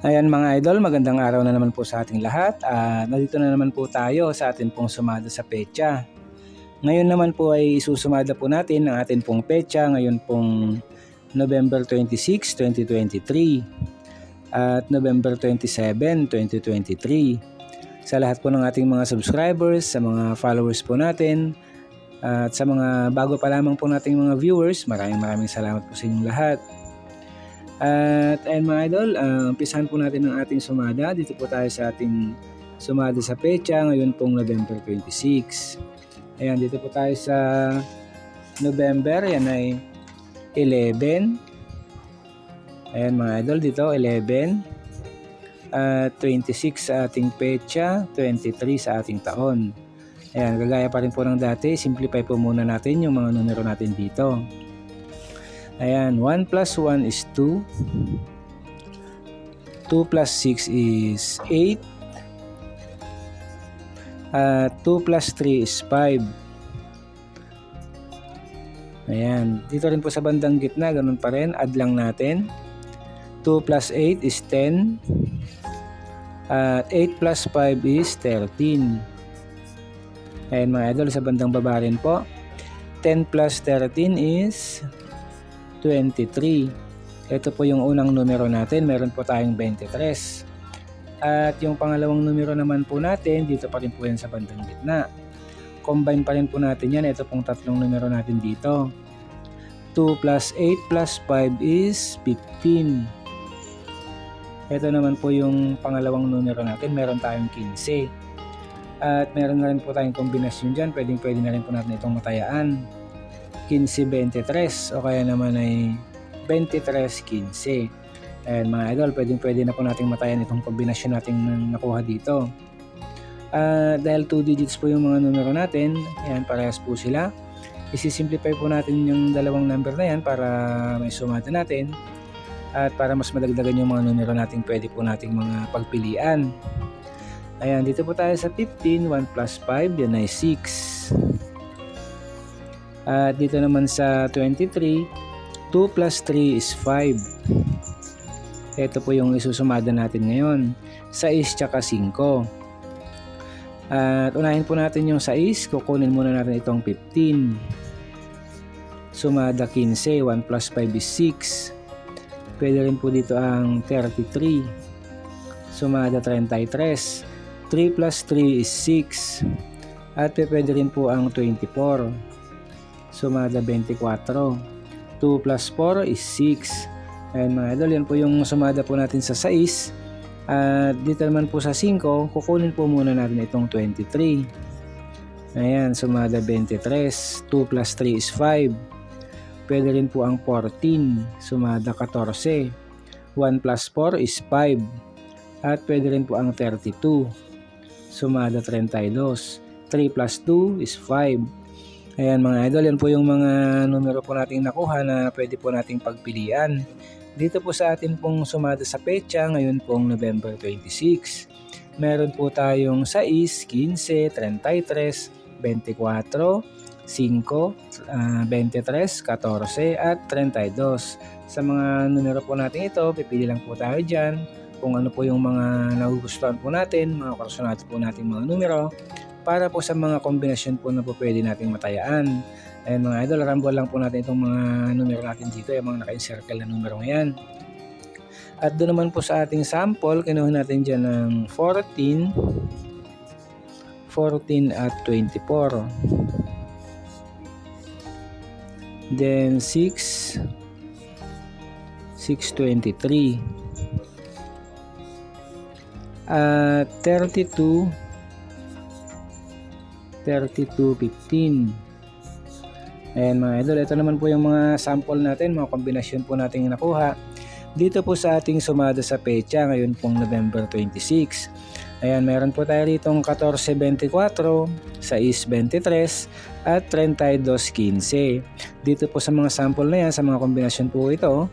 Ayan mga idol, magandang araw na naman po sa ating lahat. Ah, nandito na naman po tayo sa ating pong sumada sa pecha. Ngayon naman po ay isusumada po natin ang ating pong pecha ngayon pong November 26, 2023 at November 27, 2023. Sa lahat po ng ating mga subscribers, sa mga followers po natin, at sa mga bago pa lamang po nating mga viewers, maraming maraming salamat po sa inyong lahat. At ayun mga idol, uh, umpisahan po natin ang ating sumada. Dito po tayo sa ating sumada sa pecha ngayon pong November 26. Ayan, dito po tayo sa November. Yan ay 11. Ayan mga idol, dito 11. At 26 sa ating pecha, 23 sa ating taon. Ayan, gagaya pa rin po ng dati. Simplify po muna natin yung mga numero natin dito. Ayan, 1 plus 1 is 2. 2 plus 6 is 8. Uh, 2 plus 3 is 5. Ayan, dito rin po sa bandang gitna, ganun pa rin, add lang natin. 2 plus 8 is 10. At 8 plus 5 is 13. Ayan mga idol, sa bandang baba rin po. 10 plus 13 is 23. Ito po yung unang numero natin. Meron po tayong 23. At yung pangalawang numero naman po natin, dito pa rin po yan sa bandang gitna. Combine pa rin po natin yan. Ito pong tatlong numero natin dito. 2 plus 8 plus 5 is 15. Ito naman po yung pangalawang numero natin. Meron tayong 15. At meron na rin po tayong kombinasyon dyan. Pwedeng pwede na rin po natin itong matayaan. 15-23 o kaya naman ay 23-15. Ayan mga idol, pwedeng pwede na po nating matayan itong kombinasyon natin nakuha dito. Uh, dahil 2 digits po yung mga numero natin, ayan parehas po sila. Isisimplify po natin yung dalawang number na yan para may sumata natin at para mas madagdagan yung mga numero natin pwede po nating mga pagpilian. Ayan, dito po tayo sa 15, 1 plus 5, yan ay 6. At dito naman sa 23, 2 plus 3 is 5. Ito po yung isusumada natin ngayon. 6 tsaka 5. At unahin po natin yung 6. Kukunin muna natin itong 15. Sumada 15. 1 plus 5 is 6. Pwede rin po dito ang 33. Sumada 33. 3 plus 3 is 6. At pwede rin po ang 24 sumada 24. 2 plus 4 is 6. Ayan mga idol, yan po yung sumada po natin sa 6. At dito naman po sa 5, kukunin po muna natin itong 23. Ayan, sumada 23. 2 plus 3 is 5. Pwede rin po ang 14, sumada 14. 1 plus 4 is 5. At pwede rin po ang 32, sumada 32. 3 plus 2 is 5 Ayan mga idol, yan po yung mga numero po nating nakuha na pwede po nating pagpilian. Dito po sa atin pong sumada sa pecha, ngayon pong November 26. Meron po tayong 6, 15, 33, 24, 5, uh, 23, 14 at 32. Sa mga numero po natin ito, pipili lang po tayo dyan kung ano po yung mga nagugustuhan po natin, mga kursunado po natin mga numero para po sa mga kombinasyon po na po pwede nating matayaan. Ayan mga idol, rumble lang po natin itong mga numero natin dito, yung mga naka-encircle na numero ngayon. At doon naman po sa ating sample, kinuha natin dyan ng 14, 14 at 24. Then 6, 623. At 32, 32.15 Ayan mga idol, ito naman po yung mga sample natin, mga kombinasyon po natin nakuha dito po sa ating sumada sa pecha ngayon pong November 26. Ayan, meron po tayo rito 14.24, 6.23 at 32.15. Dito po sa mga sample na yan, sa mga kombinasyon po ito,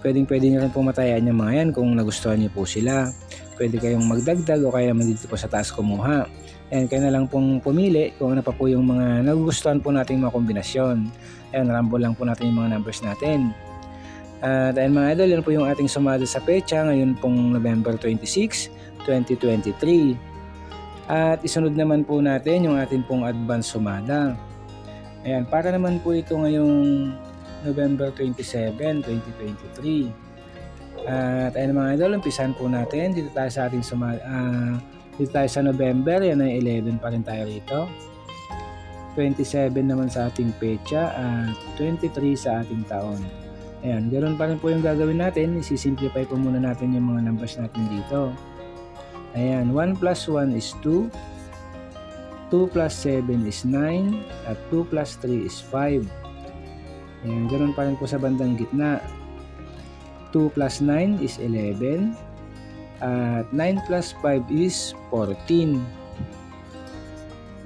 pwedeng pwede nyo rin po matayan yung mga yan kung nagustuhan nyo po sila. Pwede kayong magdagdag o kaya naman dito po sa taas kumuha. And kayo na lang pong pumili kung ano pa po yung mga nagugustuhan po nating mga kombinasyon. Ayan, rumble lang po natin yung mga numbers natin. At ayun mga idol, yan po yung ating sumada sa pecha ngayon pong November 26, 2023. At isunod naman po natin yung ating pong advance sumada. Ayan, para naman po ito ngayong November 27, 2023. At ayun mga idol, umpisan po natin. Dito tayo sa ating sumada. ah, dito tayo sa November, yan ay 11 pa rin tayo rito. 27 naman sa ating pecha at 23 sa ating taon. Ayan, ganoon pa rin po yung gagawin natin. Isi-simplify po muna natin yung mga numbers natin dito. Ayan, 1 plus 1 is 2. 2 plus 7 is 9. At 2 plus 3 is 5. Ayan, ganoon pa rin po sa bandang gitna. 2 plus 9 is 11. At 9 plus 5 is 14.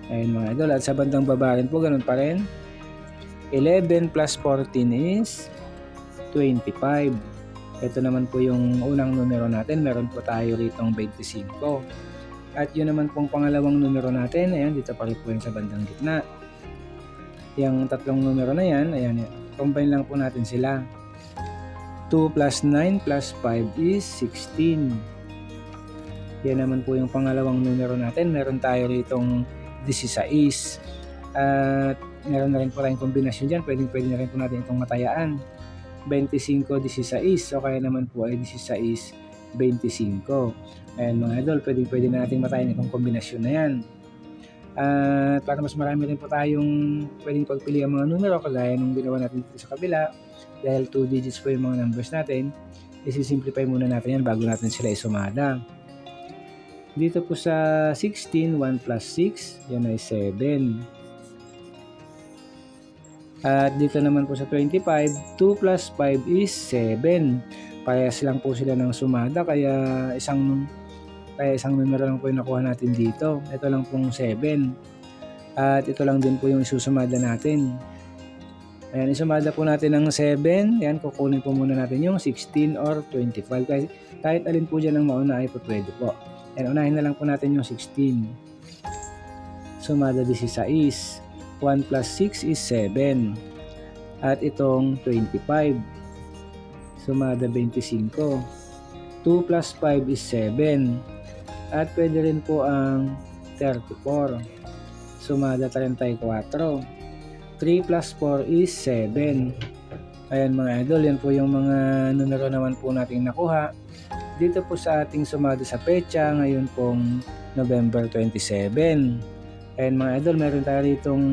Ayan mga idol. At sa bandang baba rin po, ganun pa rin. 11 plus 14 is 25. Ito naman po yung unang numero natin. Meron po tayo ritong 25. At yun naman pong pangalawang numero natin. Ayan, dito pa rin po yung sa bandang gitna. Yung tatlong numero na yan, ayan, combine lang po natin sila. 2 plus 9 plus 5 is 16. Yan naman po yung pangalawang numero natin. Meron tayo ritong 16. At meron na rin po tayong kombinasyon dyan. Pwede, pwede na rin po natin itong matayaan. 25-16 o kaya naman po ay 16-25. Ayan mga idol, pwede, pwede na natin matayin itong kombinasyon na yan. At para mas marami rin po tayong pwedeng pagpili ang mga numero kagaya nung ginawa natin dito sa kabila dahil 2 digits po yung mga numbers natin isi-simplify muna natin yan bago natin sila isumada. Dito po sa 16, 1 plus 6, yan ay 7. At dito naman po sa 25, 2 plus 5 is 7. Parehas lang po sila ng sumada kaya isang kaya isang numero lang po yung nakuha natin dito. Ito lang pong 7. At ito lang din po yung isusumada natin. Ayan, isumada po natin ng 7. Ayan, kukunin po muna natin yung 16 or 25. Kahit, kahit alin po dyan ang mauna ay po pwede po. Ayan, unahin na lang po natin yung 16. Sumada 16. 1 plus 6 is 7. At itong 25. Sumada 25. 2 plus 5 is 7. At pwede rin po ang 34. Sumada 34. 3 plus 4 is 7. Ayan mga idol, yan po yung mga numero naman po nating nakuha. Dito po sa ating sumada sa pecha, ngayon pong November 27. Ayan mga idol, meron tayo ditong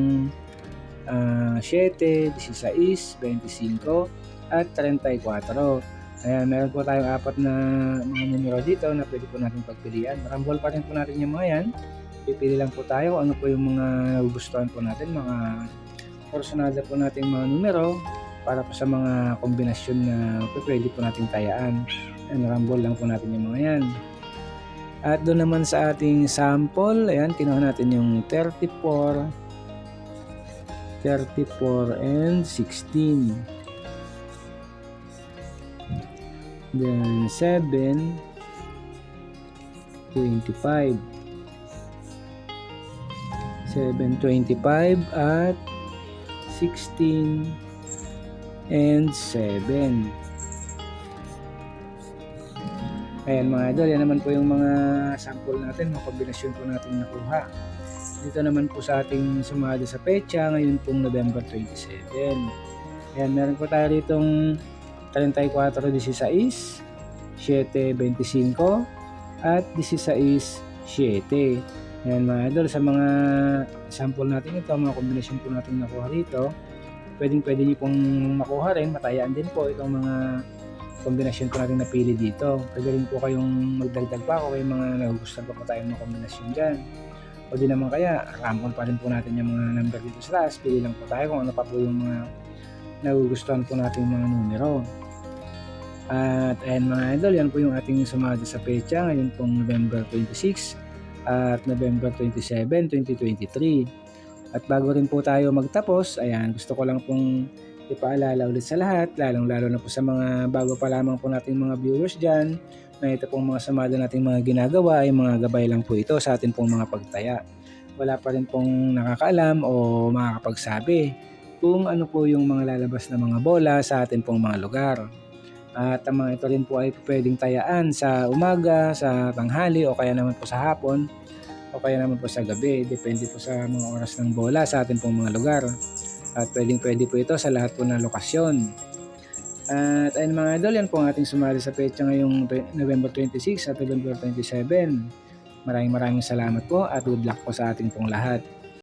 ah, 7, 16, 25 at 34. Ayan, meron po tayong apat na mga numero dito na pwede po natin pagpilian. Marambol pa rin po natin yung mga yan. Pipili lang po tayo ano po yung mga nagugustuhan po natin, mga personada po nating mga numero para po sa mga kombinasyon na pwede po nating tayaan. Ayan, rumble lang po natin yung mga yan. At doon naman sa ating sample, ayan, kinuha natin yung 34, 34 and 16. Then 7, 25. 725 at 16 and 7. Ayan mga idol, yan naman po yung mga sample natin, mga kombinasyon po natin nakuha. Dito naman po sa ating sumada sa pecha, ngayon pong November 27. Ayan, meron po tayo ditong 34-16, 7-25, at 16-7. Ayan mga idol, sa mga sample natin ito, mga kombinasyon po natin nakuha rito, pwedeng pwede nyo pong makuha rin, matayaan din po itong mga kombinasyon po natin napili dito. Pwede rin po kayong magdagdag pa kung may mga nagugustuhan pa po tayong mga kombinasyon dyan. O di naman kaya, rample pa rin po natin yung mga number dito sa taas. Pili lang po tayo kung ano pa po yung mga nagugustuhan po natin mga numero. At ayan mga idol, yan po yung ating sumada sa pecha ngayon pong November 26 at November 27, 2023. At bago rin po tayo magtapos, ayan, gusto ko lang pong ipaalala ulit sa lahat, lalong-lalo na po sa mga bago pa lamang po nating mga viewers dyan, na ito pong mga samada nating mga ginagawa ay mga gabay lang po ito sa ating pong mga pagtaya. Wala pa rin pong nakakaalam o makakapagsabi kung ano po yung mga lalabas na mga bola sa ating pong mga lugar. At ang mga ito rin po ay pwedeng tayaan sa umaga, sa tanghali o kaya naman po sa hapon o kaya naman po sa gabi. Depende po sa mga oras ng bola sa ating pong mga lugar. At pwedeng pwede po ito sa lahat po ng lokasyon. At ayun mga idol, yan po ang ating sumali sa petsa ngayong November 26 at November 27. Maraming maraming salamat po at good luck po sa ating pong lahat.